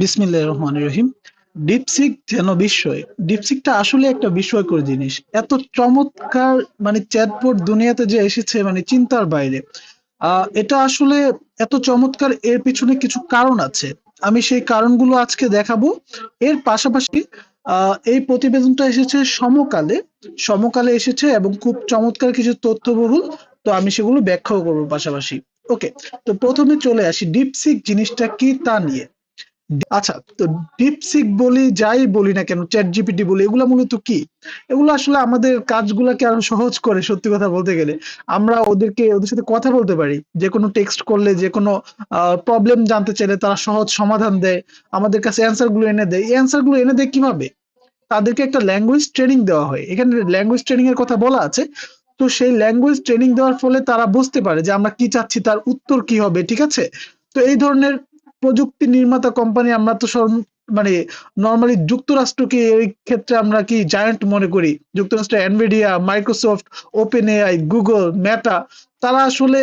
বিসমিল্লাহ রহমান রহিম। ডিপসিক যেন বিস্ময়। ডিপসিকটা আসলে একটা বিস্ময়কর জিনিস। এত চমৎকার মানে চ্যাটবোর্ড দুনিয়াতে যে এসেছে মানে চিন্তার বাইরে। এটা আসলে এত চমৎকার এর পিছনে কিছু কারণ আছে। আমি সেই কারণগুলো আজকে দেখাবো। এর পাশাপাশি এই প্রতিবেদনটা এসেছে সমকালে। সমকালে এসেছে এবং খুব চমৎকার কিছু তথ্যবহুল তো আমি সেগুলো ব্যাখ্যাও করব পাশাপাশি। ওকে, তো প্রথমে চলে আসি। ডিপসিক জিনিসটা কি তা নিয়ে। আচ্ছা তো ডিপসিক বলি, যাই বলি না কেন চ্যাট জিপিটি বলি, এগুলো মূলত কি? এগুলো আসলে আমাদের কাজগুলোকে আরও সহজ করে, সত্যি কথা বলতে গেলে। আমরা ওদেরকে, ওদের সাথে কথা বলতে পারি। যে কোনো টেক্সট করলে, যে কোনো প্রবলেম জানতে চাইলে তারা সহজ সমাধান দেয়, আমাদের কাছে অ্যান্সারগুলো এনে দেয়। এই অ্যান্সারগুলো এনে দেয় কীভাবে? তাদেরকে একটা ল্যাঙ্গুয়েজ ট্রেনিং দেওয়া হয়। এখানে ল্যাঙ্গুয়েজ ট্রেনিং এর কথা বলা আছে। তো সেই ল্যাঙ্গুয়েজ ট্রেনিং দেওয়ার ফলে তারা বুঝতে পারে যে আমরা কি চাচ্ছি, তার উত্তর কি হবে, ঠিক আছে? তো এই ধরনের প্রযুক্তি নির্মাতা কোম্পানি আমরা তো মানে নর্মালি যুক্তরাষ্ট্রকে এই ক্ষেত্রে আমরা কি জায়ান্ট মনে করি? যুক্তরাষ্ট্র Nvidia Microsoft OpenAI Google Meta তারা আসলে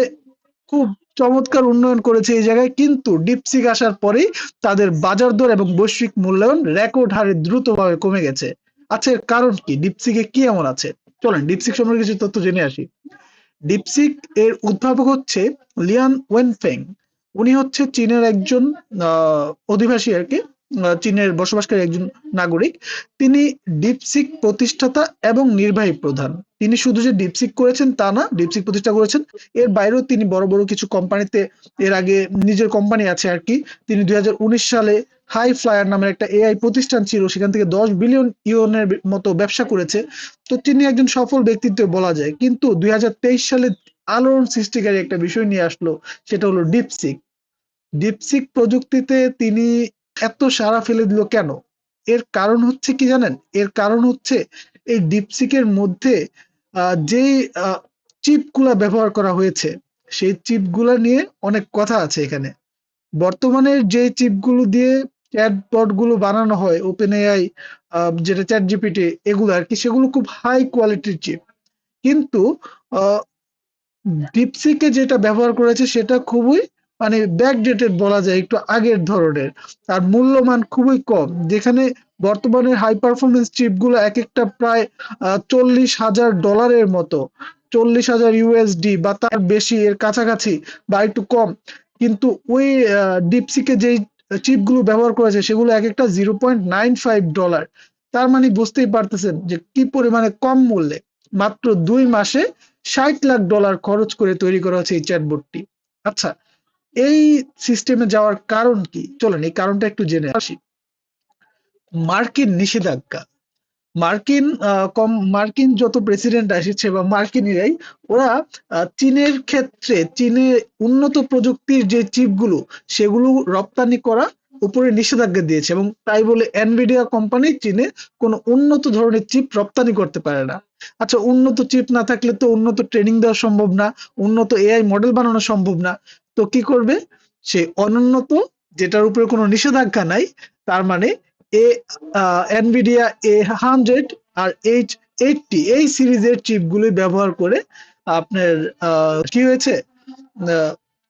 খুব চমৎকার উন্নয়ন করেছে এই জায়গায়। কিন্তু ডিপসিক আসার পরেই তাদের বাজার দর এবং বৈশ্বিক মূল্যায়ন রেকর্ড হারে দ্রুতভাবে কমে গেছে। আচ্ছা এর কারণ কি? ডিপসিকে কি এমন আছে? চলেন ডিপসিক সম্পর্কে কিছু তথ্য জেনে আসি। ডিপসিক এর উদ্ভাবক হচ্ছে লিয়ান ওয়েনফেং উনি হচ্ছে চীনের একজন অধিবাসী আর কি চীনের বসবাসকারী একজন নাগরিক। তিনি ডিপসিক প্রতিষ্ঠাতা এবং নির্বাহী প্রধান। তিনি শুধু যে ডিপসিক করেছেন তা না, ডিপসিক প্রতিষ্ঠা করেছেন। এর বাইরেও তিনি বড় বড় কিছু কোম্পানিতে, এর আগে নিজের কোম্পানি আছে আর কি। তিনি দুই হাজার উনিশ সালে হাই ফ্লায়ার নামের একটা এআই প্রতিষ্ঠান ছিল, সেখান থেকে দশ বিলিয়ন ইউনের মতো ব্যবসা করেছে। তো তিনি একজন সফল ব্যক্তিত্ব বলা যায়। কিন্তু দুই হাজার তেইশ সালে আলোড়ন সৃষ্টিকারী একটা বিষয় নিয়ে আসলো, সেটা হলো ডিপসিক ডিপসিক প্রযুক্তিতে তিনি এত সারা ফেলে দিল কেন? এর কারণ হচ্ছে কি জানেন? এর কারণ হচ্ছে এই ডিপসিকের মধ্যে যে চিপগুলা ব্যবহার করা হয়েছে, সেই চিপগুলা নিয়ে অনেক কথা আছে এখানে। বর্তমানে যে চিপগুলো দিয়ে চ্যাটবটগুলো বানানো হয় ওপেন এআই যেটা চ্যাট জিপিটি এগুলো আর কি, সেগুলো খুব হাই কোয়ালিটির চিপ কিন্তু ডিপসিকে যেটা ব্যবহার করেছে সেটা খুবই মানে ব্যাকডেটেড বলা যায়, একটু আগের ধরনের। আর মূল্যমান খুবই কম। যেখানে বর্তমানে হাই পারফরমেন্স চিপগুলো এক একটা প্রায় চল্লিশ হাজার ডলারের মতো। চল্লিশ হাজার ইউএসডি বা তার বেশি, এর কাছাকাছি বা একটু কম। কিন্তু ওই ডিপসিকে যেই চিপগুলো ব্যবহার করেছে সেগুলো এক একটা zero point nine five dollar তার মানে বুঝতেই পারতেছেন যে কি পরিমাণে কম মূল্যে। মাত্র দুই মাসে ষাট লাখ ডলার খরচ করে তৈরি করা হচ্ছে এই চ্যাটবোর্ডটি আচ্ছা এই সিস্টেমে যাওয়ার কারণ কি? চলেন, এই কারণটা একটু জেনে আসি। মার্কিন নিষেধাজ্ঞা। মার্কিন কম, মার্কিন যত প্রেসিডেন্ট এসেছে বা মার্কিনিরাই, ওরা চীনের ক্ষেত্রে, চীনে উন্নত প্রযুক্তির যে চিপগুলো, সেগুলো রপ্তানি করা উপরে নিষেধাজ্ঞা দিয়েছে এবং তাই বলে এনভিডিয়া কোম্পানি চীনে কোনো উন্নত ধরনের চিপ রপ্তানি করতে পারে না। আচ্ছা উন্নত চিপ না থাকলে তো উন্নত ট্রেনিং দেওয়া সম্ভব না, উন্নত এআই মডেল বানানো সম্ভব না। তো কি করবে? সে অনুন্নত যেটার উপরে কোনো নিষেধাজ্ঞা নাই, তার মানে এ এনভিডিয়া এ হান্ড্রেড আর এইচ এইটটি এই সিরিজের চিপগুলি ব্যবহার করে আপনার কি হয়েছে?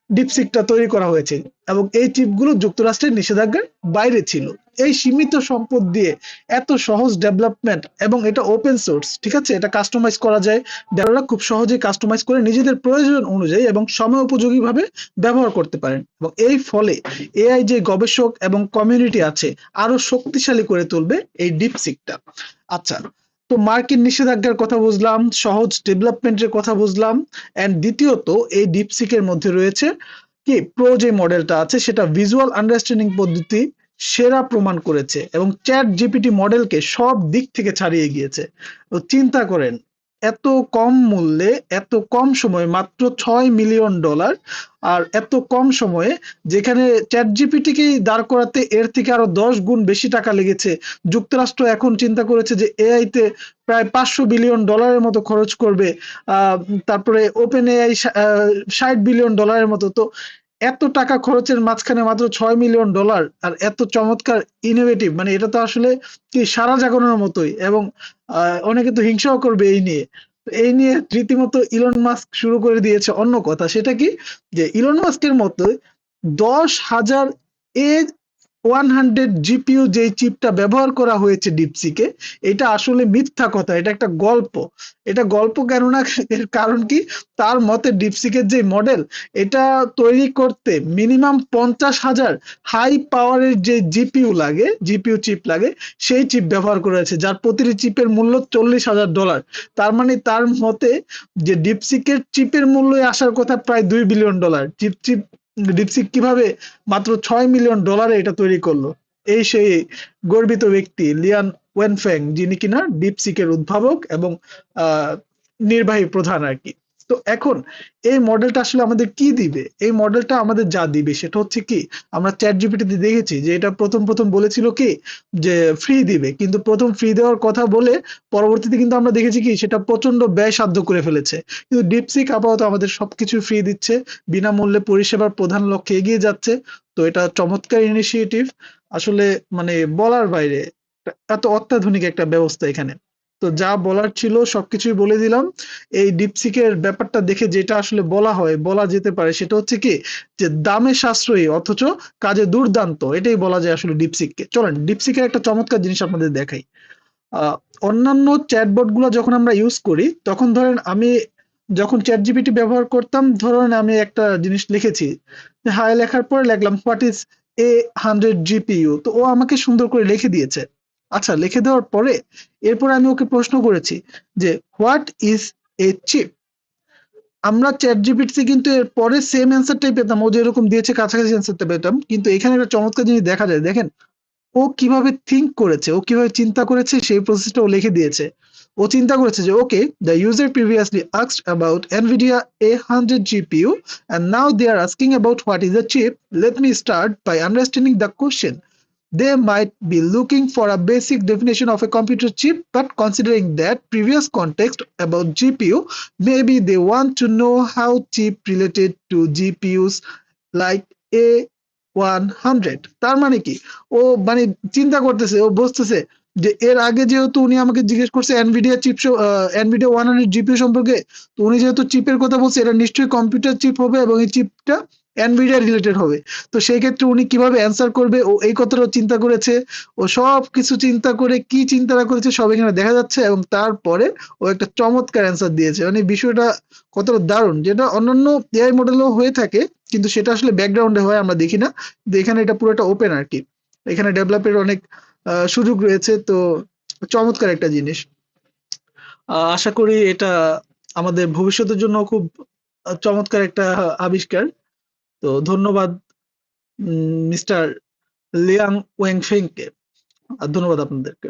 ডিপসিকটা তৈরি করা হয়েছে। এবং এই চিপগুলো যুক্তরাষ্ট্রের নিষেধাজ্ঞার বাইরে ছিল। এই সীমিত সম্পদ দিয়ে এত সহজ ডেভেলপমেন্ট এবং এটা ওপেন সোর্স ঠিক আছে? এটা কাস্টমাইজ করা যায়। ডেভেলপার খুব সহজেই কাস্টমাইজ করে নিজেদের প্রয়োজন অনুযায়ী এবং সময় উপযোগী ভাবে ব্যবহার করতে পারেন। এবং এই ফলে এআই যে গবেষক এবং কমিউনিটি আছে, আরও শক্তিশালী করে তুলবে এই ডিপসিকটা আচ্ছা তো মার্কিন নিষেধাজ্ঞার কথা বুঝলাম, সহজ ডেভেলপমেন্টের কথা বুঝলাম এন্ড দ্বিতীয়ত এই ডিপসিকের মধ্যে রয়েছে কি প্রো যে মডেলটা আছে, সেটা ভিজুয়াল আন্ডারস্ট্যান্ডিং পদ্ধতি সেরা প্রমাণ করেছে এবং চ্যাট জিপিটি মডেলকে সব দিক থেকে ছাড়িয়ে গিয়েছে। তো চিন্তা করেন, এত কম মূল্যে, এত কম সময়ে মাত্র ছয় মিলিয়ন ডলার আর এত কম সময়ে যেখানে চ্যাট জিপিটিকেই দাঁড় করাতে এর থেকে আরও দশ গুণ বেশি টাকা লেগেছে, যুক্তরাষ্ট্র এখন চিন্তা করেছে যে এআই তে প্রায় পাঁচশো বিলিয়ন ডলারের মতো খরচ করবে তারপরে ওপেন এআই ষাট বিলিয়ন ডলারের মতো। তো এত টাকা খরচের মাঝখানে মাত্র ছয় মিলিয়ন ডলার আর এত চমৎকার ইনোভেটিভ মানে এটা তো আসলে কি সারা জাগরণের মতোই এবং অনেকে তো হিংসাও করবে এই নিয়ে। এই নিয়ে রীতিমতো ইলন মাস্ক শুরু করে দিয়েছে অন্য কথা, সেটা কি? যে ইলন মাস্কের মতো দশ হাজার এ ওয়ান হান্ড্রেড জিপিইউ যেই চিপটা ব্যবহার করা হয়েছে ডিপসিকে এটা আসলে মিথ্যা কথা, এটা একটা গল্প। এটা গল্প কেননা এর কারণ কি? তার মতে ডিপসিকের যে মডেল এটা তৈরি করতে মিনিমাম পঞ্চাশ হাজার হাই পাওয়ারের যে জিপিইউ লাগে জিপিইউ চিপ লাগে, সেই চিপ ব্যবহার করেছে যার প্রতিটি চিপের মূল্য চল্লিশ হাজার ডলার তার মানে তার মতে যে ডিপসিকের চিপের মূল্য আসার কথা প্রায় দুই billion dollar chip chip DeepSeek কীভাবে মাত্র ছয় মিলিয়ন ডলারে এটা তৈরি করল? এই সেই গর্বিত ব্যক্তি লিয়ান ওয়েনফ্যাং যিনি কিনা ডিপসিকের উদ্ভাবক এবং নির্বাহী প্রধান আর কি। তো এখন এই মডেলটা আসলে আমাদের কি দিবে? এই মডেলটা আমাদের যা দিবে সেটা হচ্ছে কি? আমরা চ্যাট জিপিটিতে দেখেছি যে এটা প্রথম প্রথম বলেছিল কি? যে ফ্রি দিবে। কিন্তু প্রথম ফ্রি দেওয়ার কথা বলে পরবর্তীতে কিন্তু আমরা দেখেছি কি? সেটা প্রচণ্ড ব্যয় সাধ্য করে ফেলেছে। কিন্তু ডিপসিক আপাতত আমাদের সবকিছু ফ্রি দিচ্ছে। বিনামূল্যে পরিষেবার প্রধান লক্ষ্যে এগিয়ে যাচ্ছে। তো এটা চমৎকার ইনিশিয়েটিভ আসলে মানে বলার বাইরে এত অত্যাধুনিক একটা ব্যবস্থা এখানে। তো যা বলার ছিল সবকিছুই বলে দিলাম। এই ডিপসিকের ব্যাপারটা দেখে যেটা আসলে বলা হয়, বলা যেতে পারে সেটা হচ্ছে কি যে দামে সাশ্রয়ী অথচ কাজে দুর্দান্ত, এটাই বলা যায় আসলে ডিপসিককে চলেন ডিপসিকের একটা চমৎকার জিনিস আপনাদের দেখাই। অন্যান্য চ্যাটবটগুলো যখন আমরা ইউজ করি, তখন ধরেন আমি যখন চ্যাট জিপিটি ব্যবহার করতাম, ধরেন আমি একটা জিনিস লিখেছি হাই লেখার পরে লিখলাম what is A hundred GPU তো ও আমাকে সুন্দর করে লিখে দিয়েছে। আচ্ছা লিখে দেওয়ার পরে এরপর আমি ওকে প্রশ্ন করেছি যে হোয়াট ইজ এ চিপ আমরা চ্যাট জিপিটি কিন্তু এর পরে সেম অ্যান্সারটাই পেতাম। ও যেরকম দিয়েছে, কাছাকাছি অ্যান্সারটা পেতাম। কিন্তু এখানে একটা চমৎকার জিনিস দেখা যায়। দেখেন, ও কীভাবে থিঙ্ক করেছে, ও কীভাবে চিন্তা করেছে, সেই প্রসেসটা ও লিখে দিয়েছে। ও চিন্তা করেছে যে okay the user previously asked about Nvidia A hundred GPU and now they are asking about what is a chip let me start by understanding the question. They might be looking for a basic definition of a computer chip but considering that previous context about gpu maybe they want to know how chip related to gpus like a 100 তার মানে কি ও মানে চিন্তা করতেছে ও বুঝতেছে যে এর আগে যেহেতু উনি আমাকে জিজ্ঞেস করছে Nvidia chip Nvidia one hundred GPU সম্পর্কে তো উনি যেহেতু চিপের কথা বলছে এটা নিশ্চয়ই কম্পিউটার চিপ হবে এবং এই চিপটা এনভিডিয়া রিলেটেড হবে। তো সেই ক্ষেত্রে উনি কীভাবে অ্যান্সার করবে ও এই কথাটাও চিন্তা করেছে। ও সব কিছু চিন্তা করে কি চিন্তাটা করেছে সব এখানে দেখা যাচ্ছে এবং তারপরে ও একটা চমৎকার অ্যান্সার দিয়েছে। মানে বিষয়টা কতটা দারুণ, যেটা অন্যান্য এআই মডেলও হয়ে থাকে, কিন্তু সেটা আসলে ব্যাকগ্রাউন্ডে হয়, আমরা দেখি না। এখানে এটা পুরোটা ওপেন আর কি। এখানে ডেভেলপের অনেক সুযোগ রয়েছে, তো চমৎকার একটা জিনিস। আশা করি এটা আমাদের ভবিষ্যতের জন্য খুব চমৎকার একটা আবিষ্কার। তো ধন্যবাদ মিস্টার লিয়াং ওয়েংফেংকে আর ধন্যবাদ আপনাদেরকে